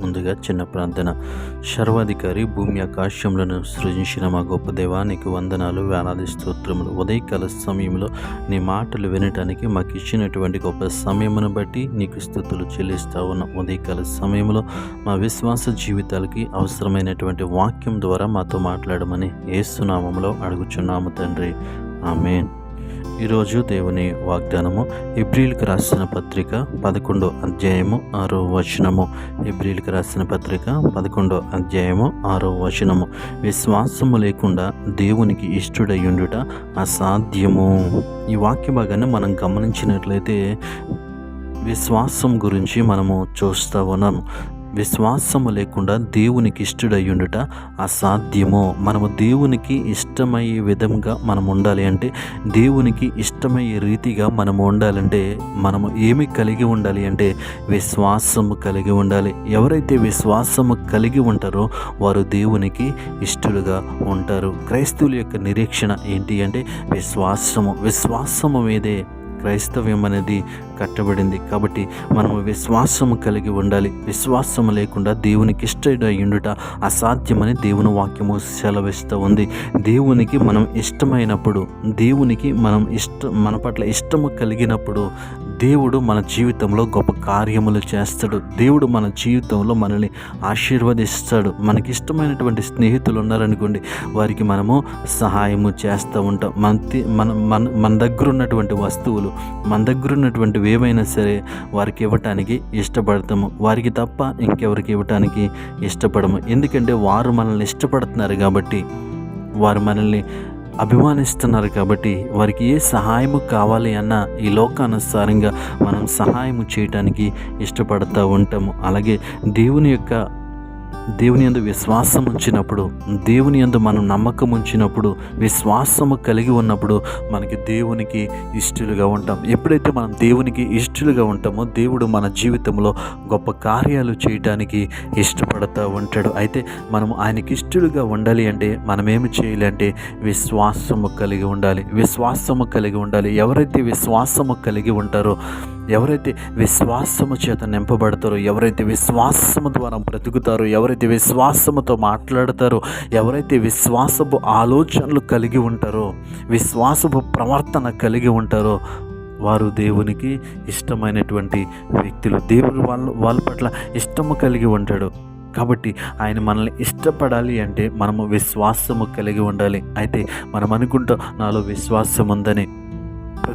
ముందుగా చిన్న ప్రార్థన. సర్వాధికారి భూమి ఆకాశములను సృజించిన మా గొప్ప దేవానికి వందనాలు వేలాది స్తోత్రములు. ఉదయకాల సమయంలో నీ మాటలు వినటానికి మాకు ఇచ్చినటువంటి గొప్ప సమయమును బట్టి నీకు స్థుతులు చెల్లిస్తా ఉన్న. ఉదయకాల సమయంలో మా విశ్వాస జీవితాలకి అవసరమైనటువంటి వాక్యం ద్వారా మాతో మాట్లాడమని ఏసునామంలో అడుగుచున్నాము తండ్రి. ఆమెన్. ఈరోజు దేవుని వాగ్దానము ఇబ్రిల్కి రాసిన పత్రిక పదకొండో అధ్యాయము ఆరో వచనము. ఇబ్రిల్కి రాసిన పత్రిక పదకొండో అధ్యాయము ఆరో వచనము. విశ్వాసము లేకుండా దేవునికి ఇష్టడయ్యుండుట అసాధ్యము. ఈ వాక్య భాగాన్ని మనం గమనించినట్లయితే విశ్వాసం గురించి మనము చూస్తూ ఉన్నాము. విశ్వాసము లేకుండా దేవునికి ఇష్టడయ్యుండుట అసాధ్యము. మనము దేవునికి ఇష్టమయ్యే విధంగా మనం ఉండాలి అంటే దేవునికి ఇష్టమయ్యే రీతిగా మనము ఉండాలంటే మనము ఏమి కలిగి ఉండాలి అంటే విశ్వాసము కలిగి ఉండాలి. ఎవరైతే విశ్వాసము కలిగి ఉంటారో వారు దేవునికి ఇష్టలుగా ఉంటారు. క్రైస్తవుల యొక్క నిరీక్షణ ఏంటి అంటే విశ్వాసము. విశ్వాసము మీదే క్రైస్తవ్యం అనేది కట్టబడింది. కాబట్టి మనము విశ్వాసము కలిగి ఉండాలి. విశ్వాసం లేకుండా దేవునికి ఇష్టడయుండుట అసాధ్యమని దేవుని వాక్యము సెలవిస్తూ ఉంది. దేవునికి మనం ఇష్టమైనప్పుడు దేవునికి మనం ఇష్ట మన పట్ల ఇష్టము కలిగినప్పుడు దేవుడు మన జీవితంలో గొప్ప కార్యములు చేస్తాడు. దేవుడు మన జీవితంలో మనల్ని ఆశీర్వదిస్తాడు. మనకి ఇష్టమైనటువంటి స్నేహితులు ఉన్నారనుకోండి వారికి మనము సహాయము చేస్తూ ఉంటాం. మన మన మన మన దగ్గర ఉన్నటువంటి వస్తువులు మన దగ్గర ఉన్నటువంటి ఏమైనా సరే వారికి ఇవ్వటానికి ఇష్టపడతాము. వారికి తప్ప ఇంకెవరికి ఇవ్వటానికి ఇష్టపడము. ఎందుకంటే వారు మనల్ని ఇష్టపడుతున్నారు కాబట్టి వారు మనల్ని అభిమానిస్తున్నారు కాబట్టి వారికి ఏ సహాయము కావాలి అన్న ఈ లోకానుసారంగా మనం సహాయము చేయటానికి ఇష్టపడతా ఉంటాము. అలాగే దేవుని యొక్క దేవుని యందు విశ్వాసం ఉంచినప్పుడు దేవుని యందు మనం నమ్మకం ఉంచినప్పుడు విశ్వాసము కలిగి ఉన్నప్పుడు మనకి దేవునికి ఇష్టలుగా ఉంటాం. ఎప్పుడైతే మనం దేవునికి ఇష్టలుగా ఉంటామో దేవుడు మన జీవితంలో గొప్ప కార్యాలు చేయటానికి ఇష్టపడుతూ ఉంటాడు. అయితే మనం ఆయనకి ఇష్టలుగా ఉండాలి అంటే మనం ఏమి చేయాలి అంటే విశ్వాసము కలిగి ఉండాలి. విశ్వాసము కలిగి ఉండాలి. ఎవరైతే విశ్వాసము కలిగి ఉంటారో ఎవరైతే విశ్వాసము చేత నింపబడతారో ఎవరైతే విశ్వాసము ద్వారా బ్రతుకుతారో ఎవరైతే విశ్వాసముతో మాట్లాడతారో ఎవరైతే విశ్వాసపు ఆలోచనలు కలిగి ఉంటారో విశ్వాసపు ప్రవర్తన కలిగి ఉంటారో వారు దేవునికి ఇష్టమైనటువంటి వ్యక్తులు. దేవుడు వాళ్ళ వాళ్ళ పట్ల ఇష్టము కలిగి ఉంటాడు. కాబట్టి ఆయన మనల్ని ఇష్టపడాలి అంటే మనము విశ్వాసము కలిగి ఉండాలి. అయితే మనం అనుకుంటాం నాలో విశ్వాసం ఉందని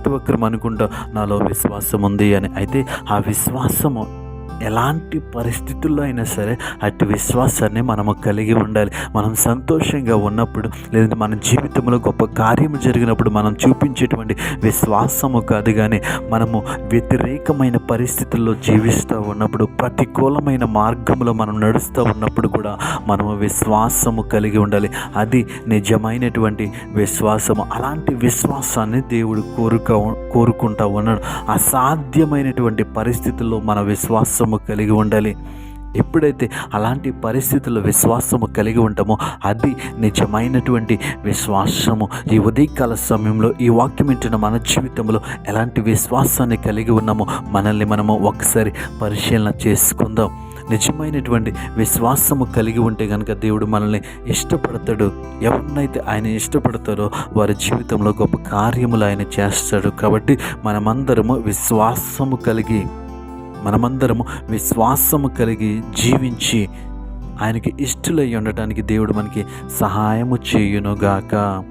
ప్రతి ఒక్కరు అనుకుంటా నాలో విశ్వాసం ఉంది అని. అయితే ఆ విశ్వాసము ఎలాంటి పరిస్థితుల్లో అయినా సరే అటు విశ్వాసాన్ని మనము కలిగి ఉండాలి. మనం సంతోషంగా ఉన్నప్పుడు లేదంటే మన జీవితంలో గొప్ప కార్యం జరిగినప్పుడు మనం చూపించేటువంటి విశ్వాసము కాదు కానీ మనము వ్యతిరేకమైన పరిస్థితుల్లో జీవిస్తూ ఉన్నప్పుడు ప్రతికూలమైన మార్గంలో మనం నడుస్తూ ఉన్నప్పుడు కూడా మనము విశ్వాసము కలిగి ఉండాలి. అది నిజమైనటువంటి విశ్వాసము. అలాంటి విశ్వాసాన్ని దేవుడు కోరుక కోరుకుంటా ఉన్నాడు. అసాధ్యమైనటువంటి పరిస్థితుల్లో మన విశ్వాసం విశ్వాసము కలిగి ఉండాలి. ఎప్పుడైతే అలాంటి పరిస్థితుల్లో విశ్వాసము కలిగి ఉంటామో అది నిజమైనటువంటి విశ్వాసము. ఈ ఉదయకాల సమయంలో ఈ వాక్యం వింటున్న మన జీవితంలో ఎలాంటి విశ్వాసాన్ని కలిగి ఉన్నామో మనల్ని మనము ఒకసారి పరిశీలన చేసుకుందాం. నిజమైనటువంటి విశ్వాసము కలిగి ఉంటే కనుక దేవుడు మనల్ని ఇష్టపడతాడు. ఎవరినైతే ఆయన ఇష్టపడతారో వారి జీవితంలో గొప్ప కార్యములు ఆయన చేస్తాడు. కాబట్టి మనమందరము విశ్వాసము కలిగి మనమందరము విశ్వాసము కలిగి జీవించి ఆయనకి ఇష్టలై ఉండటానికి దేవుడు మనకి సహాయము చేయునుగాక.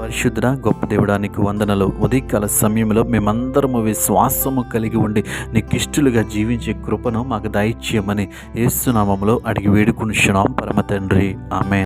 పరిశుద్ధ గొప్ప దేవుడానికి వందనలు. ఉదయకాల సమయంలో మేమందరము విశ్వాసము కలిగి ఉండి నీకు ఇష్టలుగా జీవించే కృపను మాకు దయచేయమని ఏసునామంలో అడిగి వేడుకునిస్తున్నాం పరమ తండ్రి. ఆమె